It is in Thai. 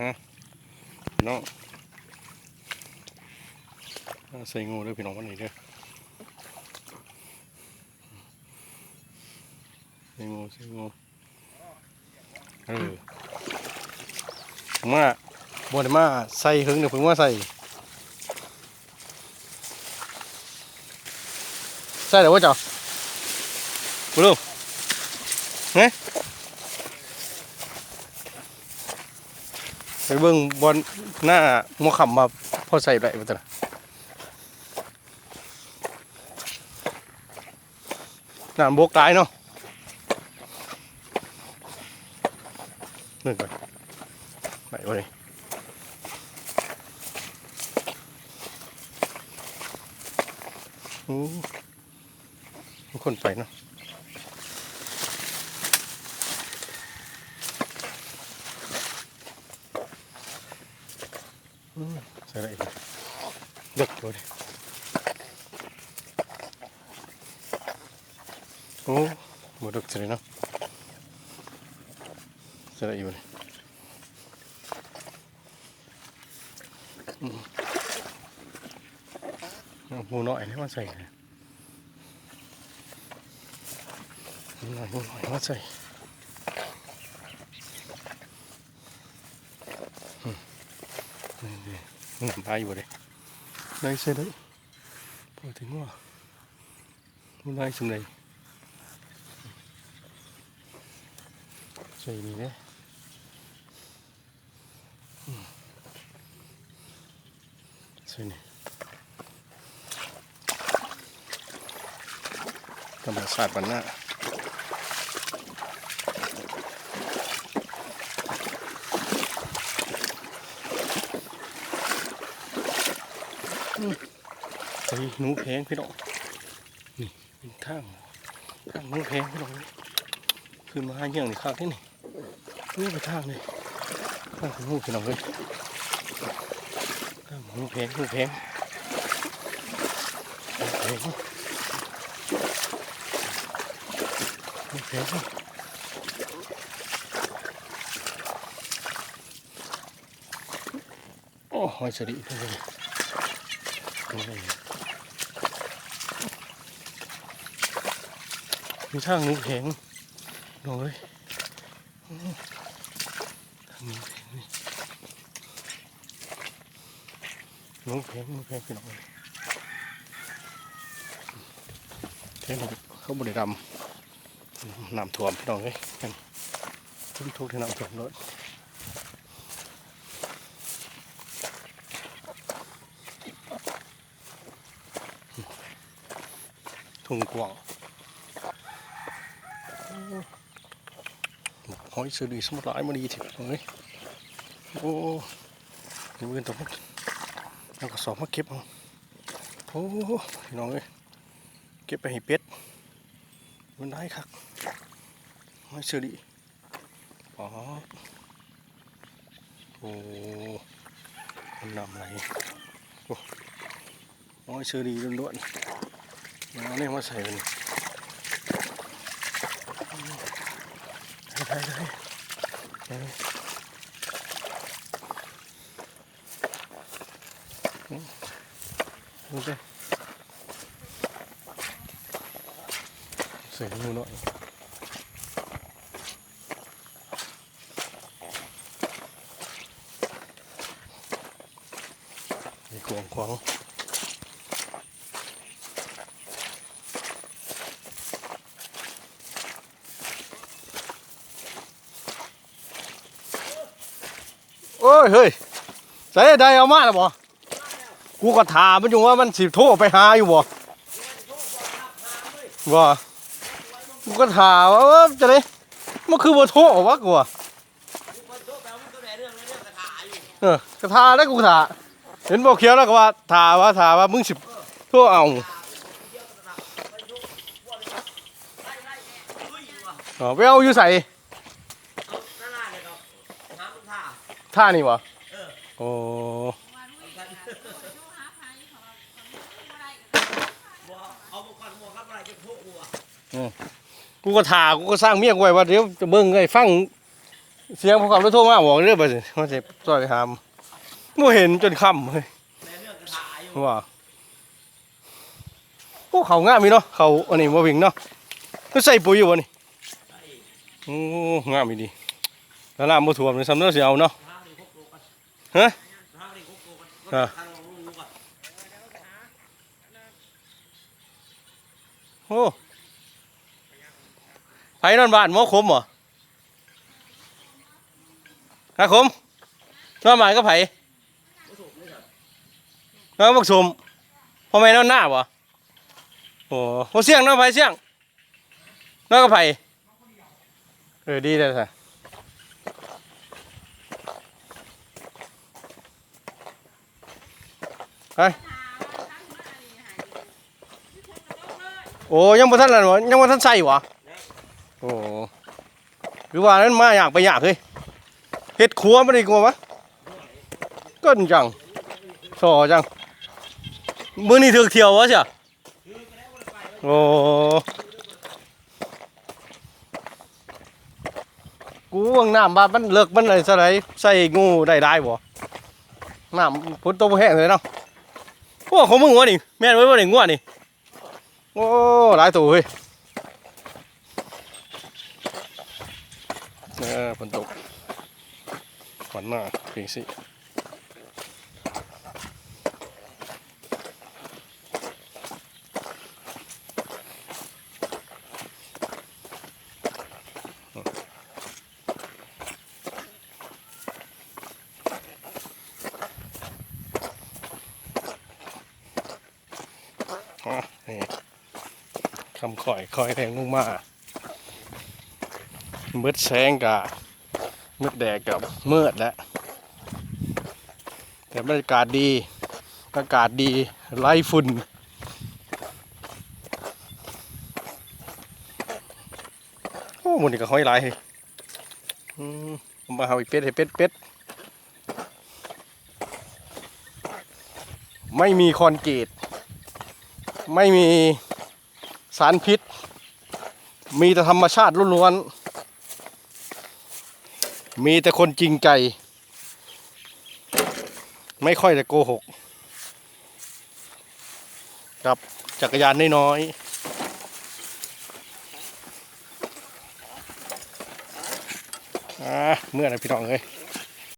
ฮะพี่น้องเอาใส่งูด้วยพี่น้องวันนี้เด้อใส่งูใส่งูเออผมว่าบไดมาใส่หึงเดี๋ยวผมว่าใส่ใส่เดี๋ยวว่าเจ้าบุรุษเนี่ ไปเบิ่งบอลหน้ามัวขำมาพอใส่ได้บ่ตวนะน้ำบกตายเนาะนึ่งก่อนไปโอ้ยโอ้คนไปเนาะ ใส่ได้อีกเด็กตัวนี้โอ้หมดดึกเลยเนาะใส่ได้อีกเลยอืมเอาหมูน้อยนี่มาใส่เลยหน้อยหมูน้อยมาใส่อืมนี่ นี่อืมไปอยู่เลยได้ใส่ได้พอถึงว่ามันได้สำเร็จใส่นี่เนี่ยอืมใส่นี่ธรรมศาสตร์ปันหน้า หนูแพงพี่น้องนี่เป็นทางทางหนูแพงพี่น้องขึ้นมาเยี่ยงนี่ข้างที่นี่นี่ไปทางนี่ทางของหนูพี่น้องเลยทางของหนูแพงหนูแพงหนูแพงหนูแพงโอ้หอยสลิดเลย มีทางหนูแข็งลองเลยทางหนูแข็งนี่หนูแข็งหนูแข็งพี่น้องเลยแข็งแบบเขาบริดำน้ำท่วมพี่น้องเลยกันทุกทุกที่น้ำท่วมรถทุ่งกว้าง หอยสดีสมุทรหลายมาดีทีเลยโอ้ยมือตรงนั้นแล้วก็สอบมาเก็บเอาโอ้พี่น้องเอ้ยเก็บไปให้เป็ดมันได้ครับหอยสดีอ๋อโอ้มันนำไหลโอ้หอยสดีล้วนๆมันเอาเนี่ยมาใส่กันใส่ดูหน่อย มีกวางควางโอ้ยเฮ้ยใส่ได้เอามาแล้วบ่กูก็ถามมันอยู่ว่ามันสิโทรไปหาอยู่บ่บ่กูก็ถามว่าจะได้มันคือบ่โทรวะกูอะเออกระทาแล้วกูถาเห็นบอกเขียวแล้วก็ว่าถาว่าถาว่ามึงสิโทรเอาอ๋อไปเอาอยู่ใส่ ท่านี่บ่โอ้กูก็ถ่ากูก็สร้างเมียกูไว้ว่าเดี๋ยวจะเบิ่งไอ้ฟังเสียงผู้ขับรถโทรมาบอกเรื่องไปสิว่าจะจอยไปหามบ่เห็นจนค่ำเฮ้ยว่าพวกเขางามมีเนาะเขาอันนี้บ่วิ่งเนาะก็ใส่ปุ๋ยอยู่บ่นี่โอ้งามอีดีแล้วน้ำบ่ท่วมเลยสำเนาะสิเอาเนาะ ฮะอ่าโอ้ไผนอนบ้านหมอคมเหรอครับผมน้องหมายก็ไผ่น้องบักสมพ่อแม่น้องหน้าบ่โอ้โหเสียงน้องไผ่เสียงน้องก็ไผ่เออดีเลยสิ ไปโอ้ยังบ่ทันนั่นบ่ยังบ่ทันใส่บ่โอ้หรือว่านั้นมาอยากไปอยากเฮ้ยเฮ็ดครัวไม่ได้กลัววะก้นจังสอจังมื้อนี้ถึกเที่ยววะเสียโอ้กูว่างน้ำบาดมันเลิกมันอะไรซะไรใส่งูได้ได้บ่น้ำพุทธตัวแห้งเลยเนาะ โอ้ของมึงวะนี่แม่นไว้บ่นี่งัวนี่โอ้หลายตัวเฮ้ยเออฝนตกขวัญหน้าเพียงสิ นี่คำข่อยคอยแทงลงมาเมืดแสงกะมืดแดดกับมืดแล้วแต่บรรยากาศดีอากาศดีไล่ฝุ่นโอ้หมันนี่ก็ห้อยหลายเฮ้ยอืมผมมาเอาอีกเป็ดให้เป็ดเป็ดไม่มีคอนกรีต ไม่มีสารพิษ มีแต่ธรรมชาติล้วนๆมีแต่คนจริงใจ ไม่ค่อยจะโกหก กับจักรยานน้อยๆเมื่อไรพี่น้องเอ้ย